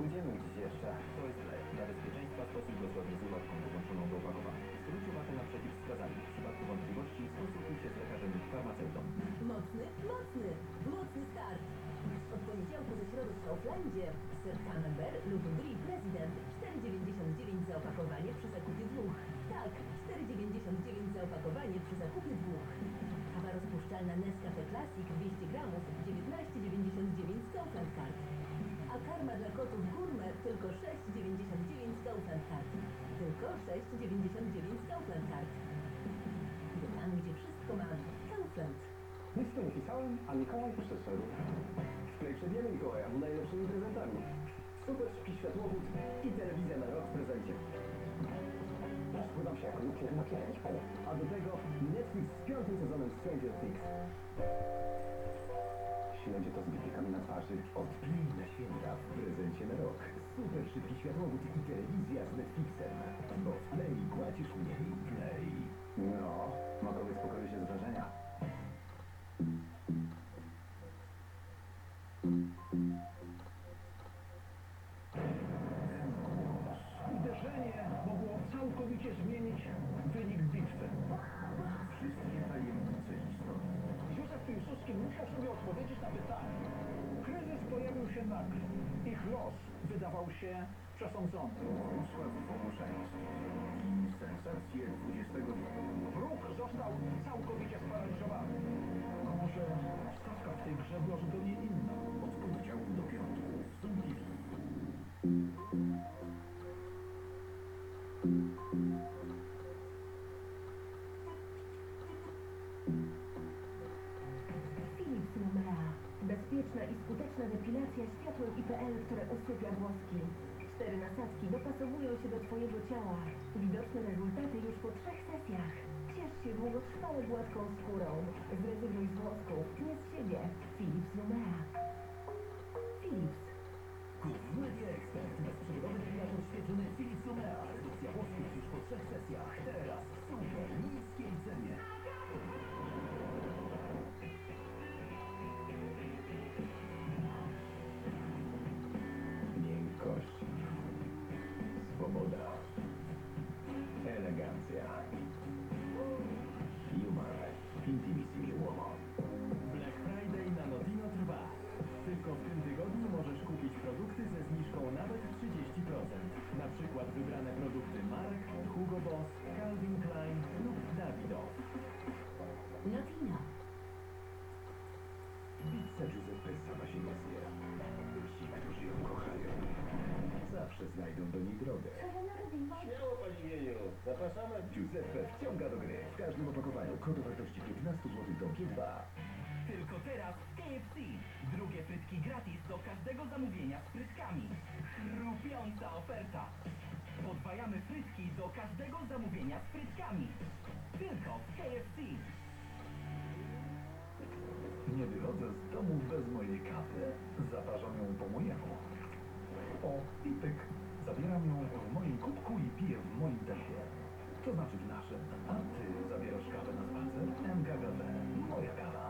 Pójdziemy gdzieś jeszcze. To jest lek. Dla bezpieczeństwa stosuj go zgodnie z ulotką dołączoną do opakowania. Zwróć uwagę na przeciwwskazania. W przypadku wątpliwości skonsultuj się z lekarzem lub farmaceutą. Mocny, mocny, mocny start. Od poniedziałku ze środy w Kauflandzie Sir Camembert lub Brie President 4,99 za opakowanie przy zakupie dwóch. Tak, 4,99 za opakowanie przy zakupie dwóch. Kawa rozpuszczalna Nescafe Classic 200 gramów 19,99 z tylko 6,99 z Kaufland Card. Tylko 6,99 z Kaufland Card. Bo tam, gdzie wszystko mamy. Kaufland. Nic tu nie pisałem, a Mikołaj przyszedł. Wklej przed Mikołaja najlepszymi prezentami. Super szybki światłowód i telewizja na rok w prezencie. Rozpływam się jako nuklear na kierunku. A do tego Netflix z piątym sezonem Stranger Things. Śledzie to z biblикami na twarzy. Odpnij na święta w prezencie na. Super szybki światłowód i telewizja z Netflixem. Bo w Play płacisz mniej. Play. No, mogę uspokoić się z wrażenia. Się przesądzony. XX wieku. Wróg został całkowicie sparaliżowany. A może stawka w tej grze była zupełnie inna? Bezpieczna i skuteczna depilacja światłem IPL, które usypia włoski. Cztery nasadzki dopasowują się do Twojego ciała. Widoczne rezultaty już po trzech sesjach. Ciesz się długotrwałą gładką skórą. Zrezygnuj z włosków, nie z siebie. Philips Lumea. Philips. Kup niej drogę. Śmiało, Pani Mieniu. Zapraszamy. Giuseppe wciąga do gry. W każdym opakowaniu kod o wartości 15 zł do G2. Tylko teraz w KFC. Drugie frytki gratis do każdego zamówienia z frytkami. Chrupiąca oferta. Podwajamy frytki do każdego zamówienia z frytkami. Tylko w KFC. Nie wychodzę z domu bez mojej kawy. Zaparzam ją po mojemu. O, i pyk. Zabieram ją w moim kubku i piję w moim tempie. To znaczy w naszym. A ty zabierasz kawę na spacer? MKGB. Moja kawa.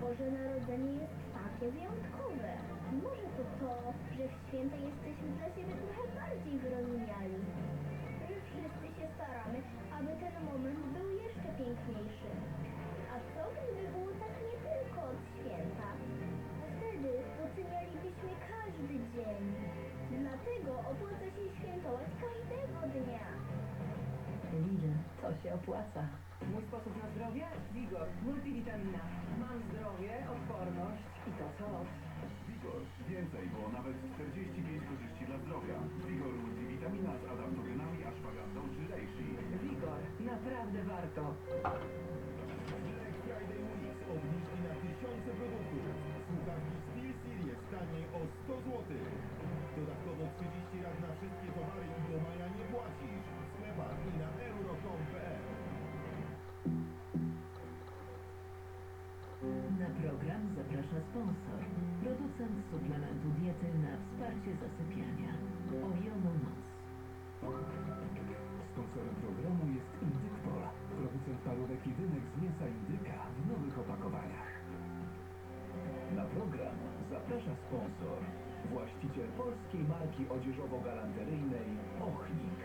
Boże Narodzenie jest takie wyjątkowe? Może to to, że w święta jesteśmy dla siebie trochę bardziej wyrozumiali. Wszyscy się staramy, aby ten moment się opłaca. Mój sposób na zdrowie? Vigor. Multivitamina. Mam zdrowie, odporność i to coś. Wigor. Więcej, bo nawet 45 korzyści dla zdrowia. Wigor multivitamina z adaptogenami, ashwagandą czy reishi. Vigor. Naprawdę warto. Sponsor. Producent suplementu diety na wsparcie zasypiania. Oriomo Noc. Sponsorem programu jest Indykpol, producent parówek i dynek z mięsa indyka w nowych opakowaniach. Na program zaprasza sponsor, właściciel polskiej marki odzieżowo-galanteryjnej Ochnik.